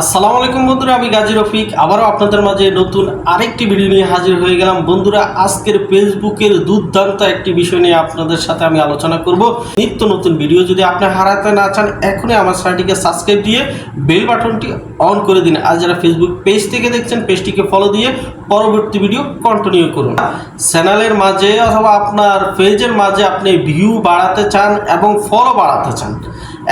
আসসালামু আলাইকুম বন্ধুরা, আমি গাজী রফিক। আবারও আপনাদের মাঝে নতুন আরেকটি ভিডিও নিয়ে হাজির হয়ে গেলাম। বন্ধুরা, আজকের ফেসবুকের দুর্দান্ত একটি বিষয় নিয়ে আপনাদের সাথে আমি আলোচনা করব। নিত্য নতুন ভিডিও যদি আপনি হারাতে না চান, এখনই আমার চ্যানেলটিকে সাবস্ক্রাইব দিয়ে বেল বাটনটি অন করে দিন। আর যারা ফেসবুক পেজ থেকে দেখছেন পেজটিকে ফলো দিয়ে পরবর্তী ভিডিও কন্টিনিউ করুন। চ্যানেলের মাঝে অথবা আপনার পেজের মাঝে আপনি ভিউ বাড়াতে চান এবং ফলো বাড়াতে চান।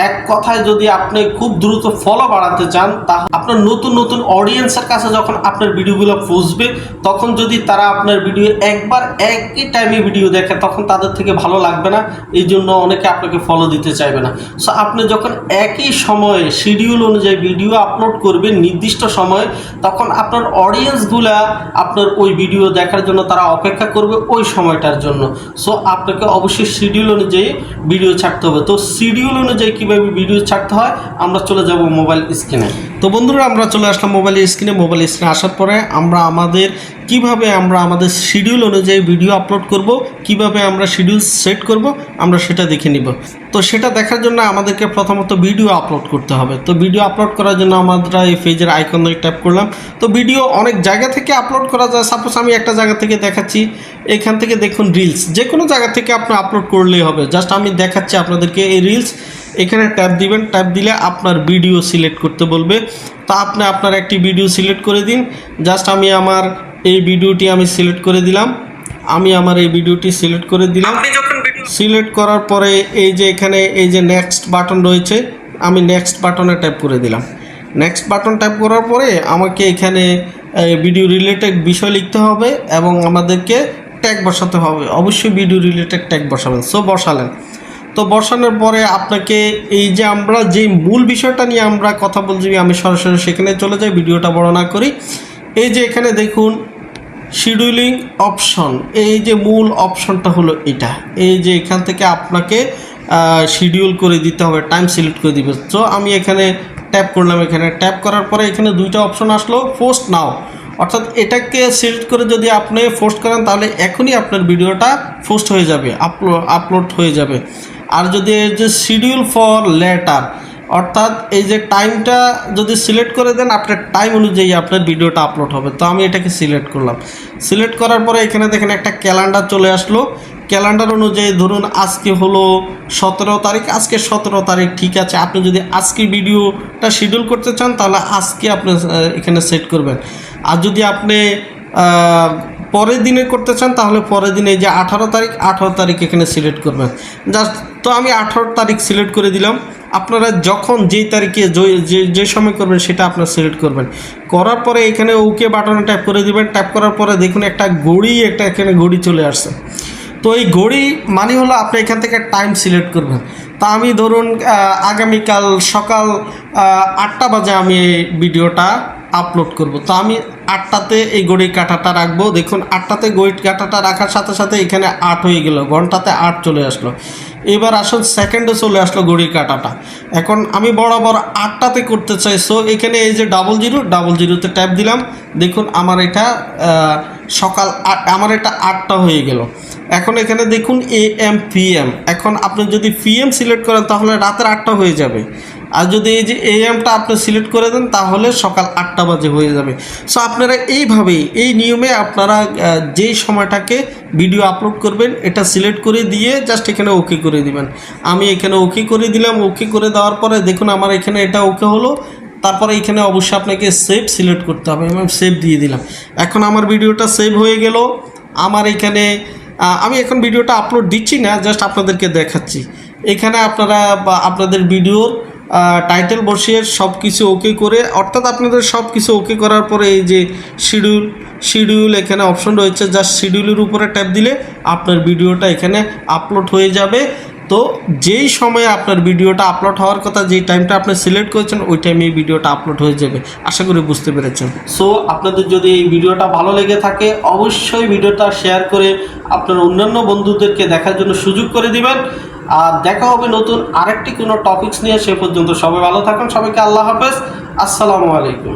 এক কথায় যদি আপনি খুব দ্রুত ফলো বাড়াতে চান তা আপনার নতুন নতুন অডিয়েন্সের কাছে যখন আপনার ভিডিওগুলো পৌঁছবে, তখন যদি তারা আপনার ভিডিও একবার একই টাইমে ভিডিও দেখে, তখন তাদের থেকে ভালো লাগবে না। এই জন্য অনেকে আপনাকে ফলো দিতে চাইবে না। সো আপনি যখন একই সময়ে শিডিউল অনুযায়ী ভিডিও আপলোড করবেন, নির্দিষ্ট সময়ে, তখন আপনার অডিয়েন্সগুলা আপনার ওই ভিডিও দেখার জন্য তারা অপেক্ষা করবে ওই সময়টার জন্য। সো আপনাকে অবশ্যই শিডিউল অনুযায়ী ভিডিও ছাড়তে হবে। তো শিডিউল অনুযায়ী কীভাবে ভিডিও ছাড়তে হয়, আমরা চলে যাব মোবাইল স্ক্রিনে তো বন্ধুরা, আমরা চলে আসলাম মোবাইল স্ক্রিনে মোবাইল স্ক্রিনে আসার পরে আমরা আমাদের কীভাবে আমরা আমাদের শিডিউল অনুযায়ী ভিডিও আপলোড করব, কীভাবে আমরা শিডিউল সেট করব, আমরা সেটা দেখে নিব। তো সেটা দেখার জন্য আমাদেরকে প্রথমত ভিডিও আপলোড করতে হবে। তো ভিডিও আপলোড করার জন্য আমরা এই পেজের আইকন ট্যাপ করলাম। তো ভিডিও অনেক জায়গা থেকে আপলোড করা যায়। সাপোজ আমি একটা জায়গা থেকে দেখাচ্ছি। এখান থেকে দেখুন রিলস যে কোনো জায়গা থেকে আপনি আপলোড করলেই হবে। জাস্ট আমি দেখাচ্ছি আপনাদেরকে এই রিলস এখানে ট্যাপ দিবেন ট্যাপ দিলে আপনার ভিডিও সিলেক্ট করতে বলবে। তা আপনি আপনার একটি ভিডিও সিলেক্ট করে দিন। জাস্ট আমি আমার এই ভিডিওটি আমি সিলেক্ট করে দিলাম। আমি আমার এই ভিডিওটি সিলেক্ট করে দিলাম। সিলেক্ট করার পরে এই যে এখানে এই যে নেক্সট বাটন রয়েছে আমি নেক্সট বাটনে ট্যাপ করে দিলাম। নেক্সট বাটন ট্যাপ করার পরে আমাকে এখানে ভিডিও রিলেটেড বিষয় লিখতে হবে এবং আমাদেরকে ট্যাগ বসাতে হবে। অবশ্যই ভিডিও রিলেটেড ট্যাগ বসাবেন। সো বসালেন। তো বসানোর পরে আপনাকে এই যে আমরা যে মূল বিষয়টা নিয়ে আমরা কথা বলছি, আমি সরাসরি সেখানে চলে যাই, ভিডিওটা বড় না করি। এই যে এখানে দেখুন শিডিউলিং অপশন এই যে মূল অপশনটা হলো এটা। এই যে এখান থেকে আপনাকে শিডিউল করে দিতে হবে টাইম সিলেক্ট করে দিবে। তো আমি এখানে ট্যাপ করলাম, এখানে ট্যাপ করার পরে এখানে দুইটা অপশন আসলো পোস্ট নাও অর্থাৎ এটাকে সিলেক্ট করে যদি আপনি পোস্ট করেন, তাহলে এখনই আপনার ভিডিওটা পোস্ট হয়ে যাবে আপলোড আপলোড হয়ে যাবে। আর যদি এই যে শিডিউল ফর লেটার অর্থাৎ এই যে টাইমটা যদি সিলেক্ট করে দেন, আপনার টাইম অনুযায়ী আপনার ভিডিওটা আপলোড হবে। তো আমি এটাকে সিলেক্ট করলাম। সিলেক্ট করার পরে এখানে দেখেন একটা ক্যালেন্ডার চলে আসলো। ক্যালেন্ডার অনুযায়ী ধরুন আজকে হলো সতেরো তারিখ, আজকে সতেরো তারিখ, ঠিক আছে? আপনি যদি আজকে ভিডিওটা শিডিউল করতে চান, তাহলে আজকে আপনি এখানে সেট করবেন। আর যদি আপনি পরের দিনে করতে চান, তাহলে পরের দিনে যে আঠারো তারিখ আঠারো তারিখ এখানে সিলেক্ট করবেন। জাস্ট তো আমি আঠারো তারিখ সিলেক্ট করে দিলাম। আপনারা যখন যেই তারিখে যে যে সময় করবেন সেটা আপনার সিলেক্ট করবেন। করার পরে এখানে ওকে বাটনে ট্যাপ করে দিবেন। ট্যাপ করার পরে দেখুন একটা ঘড়ি, একটা এখানে ঘড়ি চলে আসছে। তো এই ঘড়ি মানে হলো আপনি এখান থেকে টাইম সিলেক্ট করবেন। তা আমি ধরুন আগামীকাল সকাল আটটা বাজে আমি এই ভিডিওটা আপলোড করব। তো আমি আটটাতে এই গড়ি কাঁটাটা রাখব। দেখুন, আটটাতে গড়ি কাঁটাটা রাখার সাথে সাথে এখানে আট হয়ে গেল, ঘন্টাতে আট চলে আসলো। এবার আসল সেকেন্ডে চলে আসলো গড়ি কাঁটাটা। এখন আমি বরাবর আটটাতে করতে চাই সো এখানে এই যে ডাবল জিরো ডাবল জিরোতে ট্যাপ দিলাম। দেখুন, আমার এটা সকাল আট আমার এটা আটটা হয়ে গেল। এখন এখানে দেখুন এ এম পি এম এখন আপনি যদি পি এম সিলেক্ট করেন, তাহলে রাতের আটটা হয়ে যাবে। আর যদি এই যে এ এমটা আপনি সিলেক্ট করে দেন, তাহলে সকাল আটটা বাজে হয়ে যাবে। সো আপনারা এইভাবেই, এই নিয়মে আপনারা যেই সময়টাকে ভিডিও আপলোড করবেন, এটা সিলেক্ট করে দিয়ে জাস্ট এখানে ওকে করে দিবেন। আমি এখানে ওকে করে দিলাম। ওকে করে দেওয়ার পরে দেখুন, আমার এখানে এটা ওকে হলো। তারপরে এখানে অবশ্যই আপনাকে সেভ সিলেক্ট করতে হবে, আমি সেভ দিয়ে দিলাম। এখন আমার ভিডিওটা সেভ হয়ে গেল। আমার এখানে আমি এখন ভিডিওটা আপলোড দিচ্ছি না জাস্ট আপনাদেরকে দেখাচ্ছি। এখানে আপনারা আপনাদের ভিডিওর টাইটেল বসিয়ে সব কিছু ওকে করে, অর্থাৎ আপনাদের সব কিছু ওকে করার পরে এই যে শিডিউল শিডিউল এখানে অপশন রয়েছে জাস্ট শিডিউলের উপরে ট্যাপ দিলে আপনার ভিডিওটা এখানে আপলোড হয়ে যাবে। তো যেই সময়ে আপনার ভিডিওটা আপলোড হওয়ার কথা, যেই টাইমটা আপনি সিলেক্ট করেছেন, ওই টাইমে এই ভিডিওটা আপলোড হয়ে যাবে। আশা করি বুঝতে পেরেছেন। সো আপনাদের যদি এই ভিডিওটা ভালো লেগে থাকে, অবশ্যই ভিডিওটা শেয়ার করে আপনার অন্যান্য বন্ধুদেরকে দেখার জন্য সুযোগ করে দিবেন। আর দেখা হবে নতুন আরেকটি কোনো টপিকস নিয়ে, সে পর্যন্ত সবাই ভালো থাকুন। সবাইকে আল্লাহ হাফেজ। আসসালামু আলাইকুম।